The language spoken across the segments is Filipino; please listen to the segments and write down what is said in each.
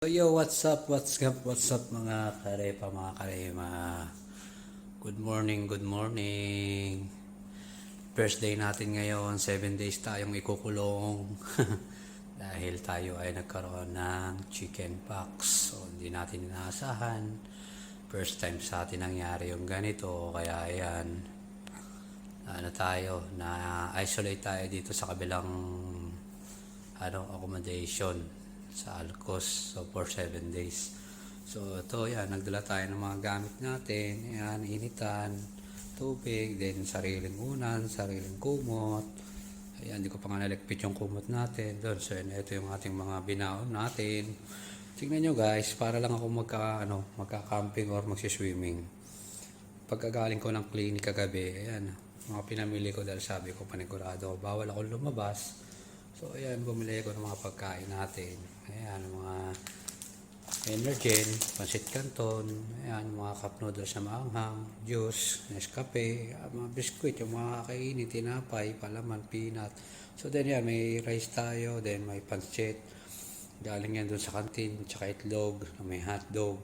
So yo, what's up, what's up, what's up mga karepa, mga karema. Good morning, good morning. First day natin ngayon, 7 days tayong ikukulong. Dahil tayo ay nagkaroon ng chicken pox. So hindi natin inaasahan. First time sa atin nangyari yung ganito, kaya ayan. Ano tayo, na isolate tayo dito sa kabilang ano, accommodation sa Alcos so for 7 days. So ito yan, nagdala tayo ng mga gamit natin, yan, initan, tubig, then sariling unan, sariling kumot. Ayan, hindi ko pa nga nalikpit yung kumot natin doon. So yan, ito yung ating mga binaon natin. Tingnan nyo guys, para lang ako magka, ano, magka-camping or magsiswimming. Pagkagaling ko ng clinic kagabi, ayan, mga pinamili ko dahil sabi ko panigurado, bawal ako lumabas. So, ayan, bumili ko ng mga pagkain natin. Ayan, mga Energen, pansit canton, ayan, mga cup noodles na maanghang, juice, Nescafe, ah, mga biskuit, yung mga kakainin, tinapay, palaman, peanut. So, then yan, may rice tayo, then may pansit. Galing yan doon sa kantin, tsaka itlog, may hotdog.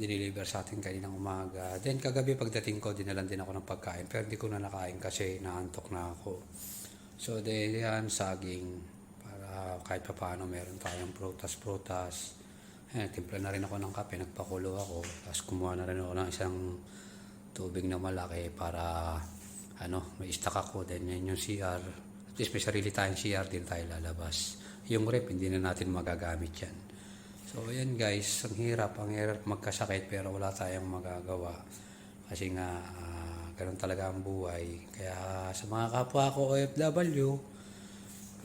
Diniliver sa atin kaninang umaga. Then, kagabi pagdating ko, dinalan din ako ng pagkain. Pero hindi ko na nakain kasi naantok na ako. So, then yan, saging. Para kahit pa paano, meron tayong prutas-prutas. Ayan, timpla na rin ako ng kape, nagpakulo ako. Tapos kumuha na rin ako ng isang tubig na malaki para ano, may stock ako. Then yan yung CR. At least may sarili tayong CR, din tayo lalabas. Yung rep, hindi na natin magagamit yan. So, ayan guys, ang hirap, ang hirap magkasakit pero wala tayong magagawa. Kasi nga, ah, ganun talaga ang buhay. Kaya sa mga kapwa ko OFW,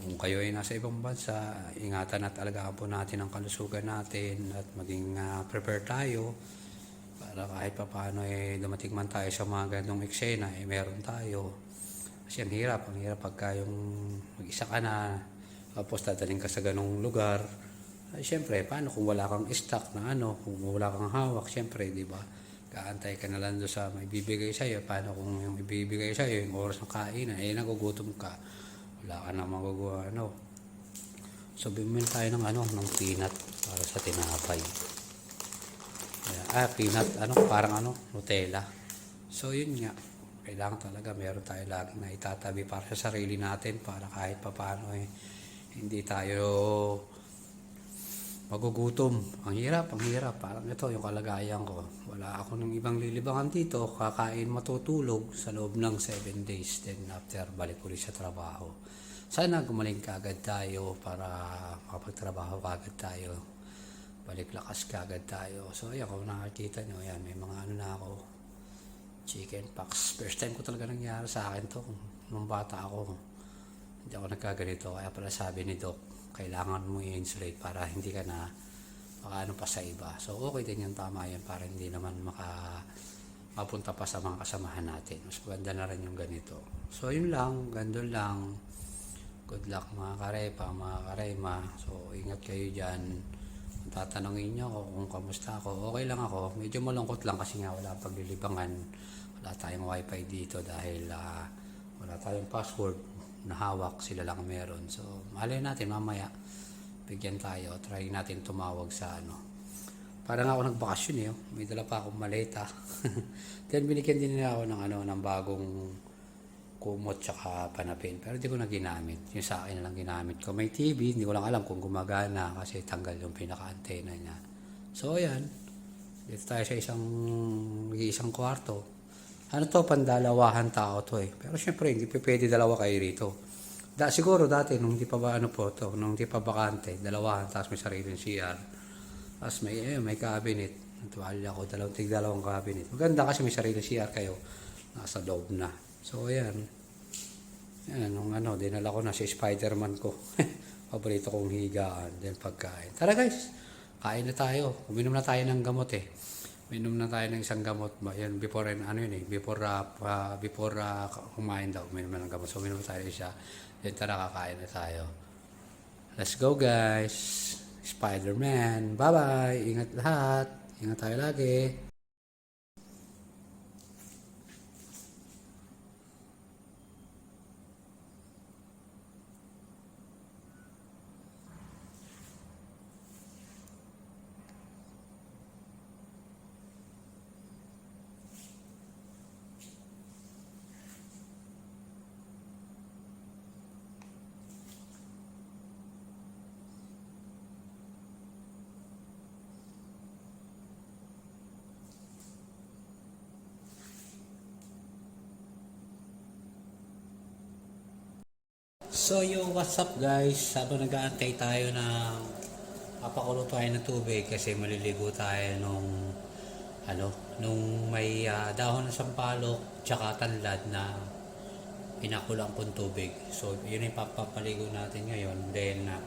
kung kayo ay nasa ibang bansa, ingatan at alagaan po natin ang kalusugan natin at maging ah, prepare tayo para kahit pa paano eh dumating man tayo sa mga ganong eksena eh meron tayo. Kasi ang hirap, ang hirap pagka yung mag-isa ka na tapos dadaling ka sa ganong lugar. Ay, syempre, paano kung wala kang stock na ano, kung wala kang hawak, syempre, di ba? Kaantay ka na lang doon sa may bibigay sa'yo. Paano kung yung ibibigay sa'yo, yung oras ng kainan, eh, nagugutom ka wala ka na magagawa ano. So bumili tayo ng ano ng peanut para sa tinapay. Ah peanut ano parang ano Nutella. So yun nga. Kailangan talaga meron tayo laging na itatabi para sa sarili natin para kahit papaano eh hindi tayo magugutom. Ang hirap ang hirap. Parang ito yung kalagayan ko. Wala ako ng ibang lilibangan dito. Kakain matutulog sa loob ng 7 days. Then after balik ulit sa trabaho. Sana gumaling kaagad tayo para makapagtrabaho kaagad tayo. Balik lakas kaagad tayo. So ayan kung nakakita nyo ayan may mga ano na ako. Chicken pox. First time ko talaga nangyari sa akin to nung bata ako. Hindi ako nagkaganito. Kaya pala sabi ni doc kailangan mo i-insulate para hindi ka na makaano pa sa iba. So okay din yung tama yan para hindi naman maka mapunta pa sa mga kasamahan natin. Mas maganda na rin yung ganito. So yun lang. Gandun lang. Good luck mga karepa mga karema. So ingat kayo dyan. Kung tatanungin nyo ako kung kamusta ako okay lang ako. Medyo malungkot lang kasi nga wala paglilibangan. Wala tayong wifi dito dahil ah, wala tayong password na hawak sila lang meron. So malay natin mamaya bigyan tayo. Try natin tumawag sa ano. Parang ako nagbakasyon eh oh. may dala pa akong maleta. Then binigyan din nila ako ng ano ng bagong kumot tsaka panapin. Pero hindi ko na ginamit. Yung sa akin na lang ginamit ko. May TV hindi ko lang alam kung gumagana kasi tanggal yung pinaka-antena niya. So ayan. Dito tayo sa isang isang kwarto ano to, pandalawahan tao to eh. Pero syempre, hindi pa pwede dalawa kayo rito. Da, siguro dati, nung hindi pa ba ano po to, nung hindi pa bakante, dalawahan, tapos may sariling CR. Tapos may, eh, may cabinet. Natuwalya ko, dalawang tig dalawang cabinet. Maganda kasi may sariling CR kayo. Nasa loob na. So, ayan. Yan, nung ano, dinala ko na si Spider-Man ko. Paborito kong higaan, then pagkain. Tara guys, kain na tayo. Uminom na tayo ng gamot eh. Minom na tayo ng isang gamot ba? Yan, before and ano yun eh, before, uh, uh, before uh, kumain daw, uminom na ng gamot. So, uminom tayo isa. Then tara, kakain na tayo. Let's go guys! Spider-Man! Bye-bye! Ingat lahat! Ingat tayo lagi! So yo, what's up guys? Habang nag-aantay tayo ng papakulo tayo ng tubig kasi maliligo tayo nung ano, nung may ah, dahon ng sampalok tsaka tanlad na pinakulang kong tubig. So yun yung papapaligo natin ngayon. Then ah,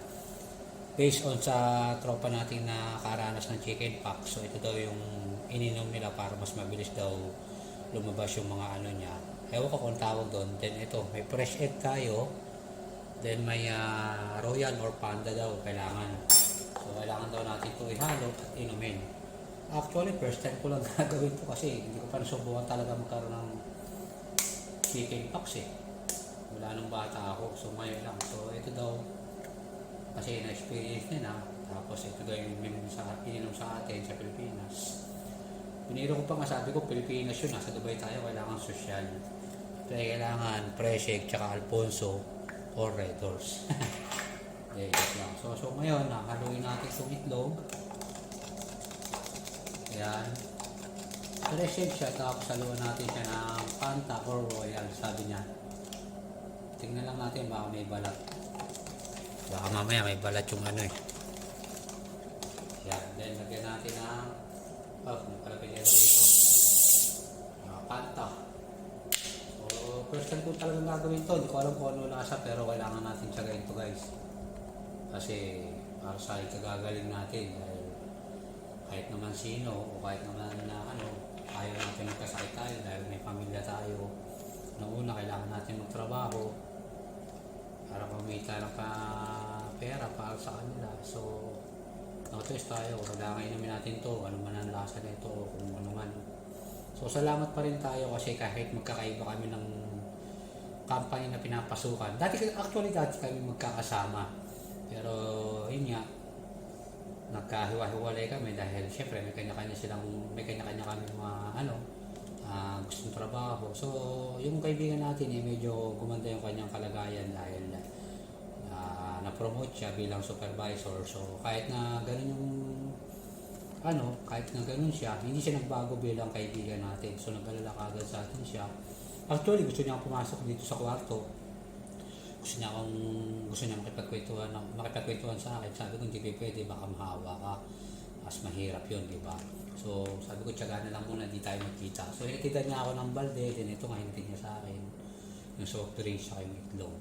based on sa tropa natin na karanas ng chicken pox, so ito daw yung ininom nila para mas mabilis daw lumabas yung mga ano niya. Ewan ko kung tawag doon. Then ito, may fresh egg tayo. Then may ah, royal or panda daw kailangan. So kailangan daw natin ito ihalo at inumin. Actually, first time ko lang gagawin ito kasi hindi ko pa nasubukan talaga magkaroon ng chicken pox eh. Wala nung bata ako. So ngayon lang. So ito daw kasi na-experience niya na. Tapos ito daw yung ininom sa, ininom sa atin sa Pilipinas. Biniro ko pa nga sabi ko, Pilipinas yun. Nasa Dubai tayo, kailangan social. Kaya kailangan Preshek tsaka Alfonso or Red Doors. okay, lang. So, so ngayon, nakaluin natin itong itlog. Ayan. Preshek siya, tapos saluan natin siya ng Fanta or Royal, sabi niya. Tingnan lang natin baka may balat. Baka mamaya may balat yung ano eh. Yan, then lagyan natin ng oh, palapit yellow dito. Ah, panta. First time ko talagang gagawin to. Hindi ko alam kung ano lasa pero kailangan natin tsagain to guys. Kasi para sa ikagagaling natin dahil kahit naman sino o kahit naman na ano, ayaw natin magkasakit tayo dahil may pamilya tayo. Noong una, kailangan natin magtrabaho para kumita ng pa pera para sa kanila. So, notice tayo, kailangan inumin natin to, ano man ang lasa nito kung ano man. So, salamat pa rin tayo kasi kahit magkakaiba kami ng company na pinapasukan. Dati, actually, dati kami magkakasama. Pero, yun nga, nagkahiwa-hiwalay kami dahil syempre may kanya-kanya silang, may kanya-kanya kami mga ano, ah, gustong trabaho. So, yung kaibigan natin eh, medyo gumanda yung kanyang kalagayan dahil ah, na-promote siya bilang supervisor. So, kahit na ganun yung ano, kahit na ganun siya, hindi siya nagbago bilang kaibigan natin. So, nag-alala kagad sa atin siya. Actually, gusto niya pumasok dito sa kwarto. Gusto niya akong, gusto niya makipagkwentuhan, makipagkwentuhan sa akin. Sabi ko, hindi kayo pwede, baka mahawa ka. Mas mahirap yun, di ba? So, sabi ko, tiyaga na lang muna, di tayo magkita. So, hinatid niya ako ng balde, din ito nga, hinatid niya sa akin. Yung soft drinks sa yung itlog.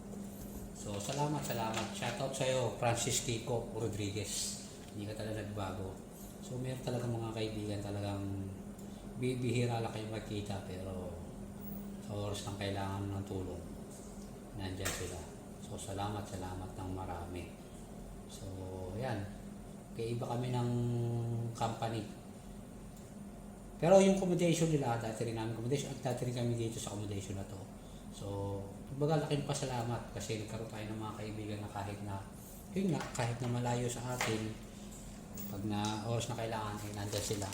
So, salamat, salamat. Shoutout sa'yo, Francis Kiko Rodriguez. Hindi ka talaga nagbago. So, meron talaga mga kaibigan talagang bibihira lang kayo magkita pero sa oras ng kailangan ng tulong, nandyan sila. So, salamat, salamat ng marami. So, yan. Kaya iba kami ng company. Pero yung accommodation nila, dati rin namin accommodation, at dati rin kami dito sa accommodation na to. So, kumbaga laking pasalamat kasi nagkaroon tayo ng mga kaibigan na kahit na, yun nga, kahit na malayo sa atin, pag na oras na kailangan, ay nandyan sila.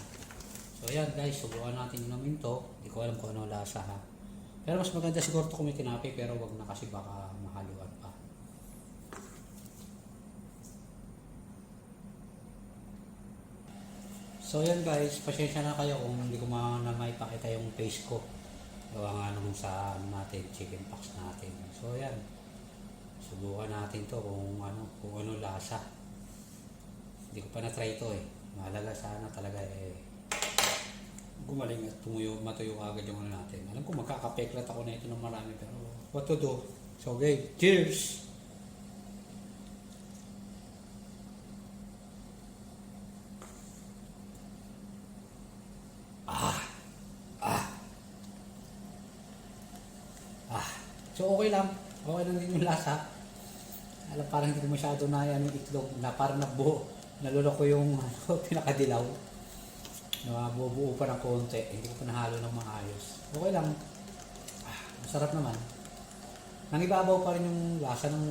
So, yan guys, subukan natin inumin to. Hindi ko alam kung ano lasa ha. Pero mas maganda siguro to kung may tinapay, pero wag na kasi baka mahaluan pa. So yan guys, pasensya na kayo kung hindi ko ma na maipakita yung face ko. Gawa nga nung sa ano natin, chicken pox natin. So yan. Subukan natin to kung ano, kung ano lasa. Hindi ko pa na-try to eh. Mahalaga sana talaga eh gumaling at tumuyo, matuyo agad yung ano natin. Alam ko magkakapeklat ako na ito ng marami pero what to do? So okay, cheers! Ah! Ah! Ah! So okay lang. Okay lang din yung lasa. Alam parang hindi ko masyado na yan yung itlog na parang nabuo. Naluloko yung ano, pinakadilaw nabubuo pa ng konti, hindi ko pa nahalo ng maayos. Okay lang. Ah, masarap naman. Nangibabaw pa rin yung lasa ng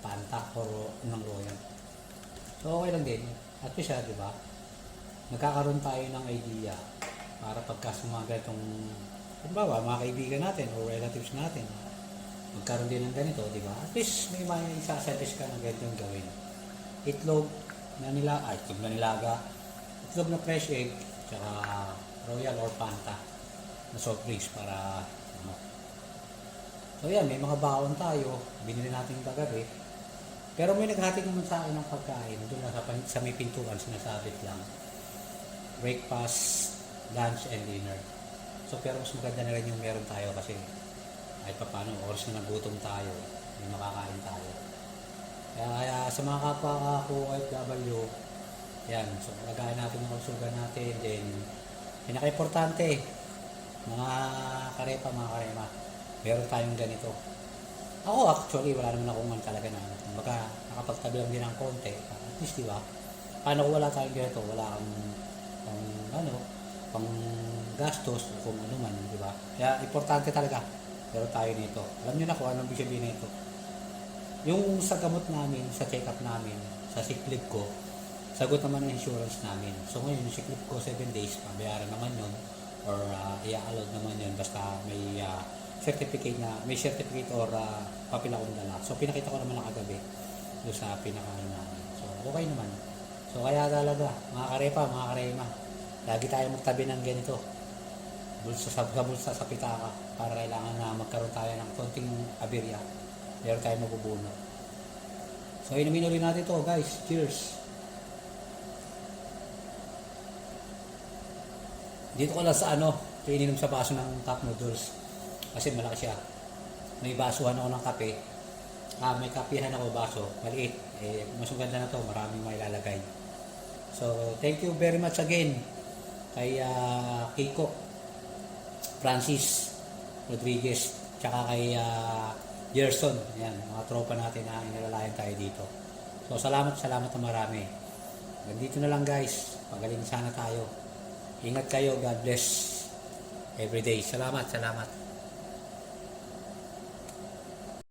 panta or ng royal. So okay lang din. At siya, di ba? Nagkakaroon tayo ng idea para pagka sumaga itong Kumbawa, mga kaibigan natin o relatives natin, magkaroon din ng ganito, di ba? At least may mga isasuggest ka na ganito yung gawin. Itlog na nila, ay, itlog na nilaga, itlog na fresh egg, tsaka royal or panta na soft drinks para ano. So yan, may mga baon tayo. Binili natin kagabi. Pero may naghatid naman sa akin ng pagkain. Doon sa, sa may pintuan, sinasabit lang. Breakfast, lunch, and dinner. So pero mas maganda na rin yung meron tayo kasi ay paano, oras na nagutom tayo. May makakain tayo. Kaya, kaya sa mga kapwa ko OFW, yan, so lagayan natin yung kalusugan natin. Then, pinaka-importante, mga karepa, mga karema, meron tayong ganito. Ako actually, wala naman akong man talaga na, baka nakapagtabi lang din ng konti, at least di ba? Paano kung wala tayong ganito, wala kang, pang, ano, pang gastos, o kung ano man, di ba? Kaya importante talaga, meron tayo nito. Alam niyo na kung anong sabihin nito. Yung sa gamot namin, sa check-up namin, sa sick ko, sagot naman ng insurance namin. So ngayon, leave ko 7 days, pabayaran naman yun or uh, i-allowed naman yun basta may ah, certificate na, may certificate or uh, papel akong dala. So pinakita ko naman ng kagabi doon sa pinaka namin. So okay naman. So kaya talaga, mga karepa, mga karema, lagi tayo magtabi ng ganito. Bulsa sa, sa bulsa sa pitaka para kailangan na magkaroon tayo ng konting aberya. Meron tayo mabubuno. So inumin natin to guys. Cheers! Dito ko lang sa ano, ininom sa baso ng cup noodles. Kasi malaki siya. May basuhan ako ng kape. Ah, may kapihan ako baso, maliit. Eh, mas maganda na to, maraming may lalagay. So, thank you very much again kay ah, Kiko Francis Rodriguez tsaka kay ah, Gerson yan mga tropa natin na inilalayan tayo dito so salamat salamat na marami Ganito na lang guys pagaling sana tayo ingat kayo. God bless. Everyday. Salamat salamat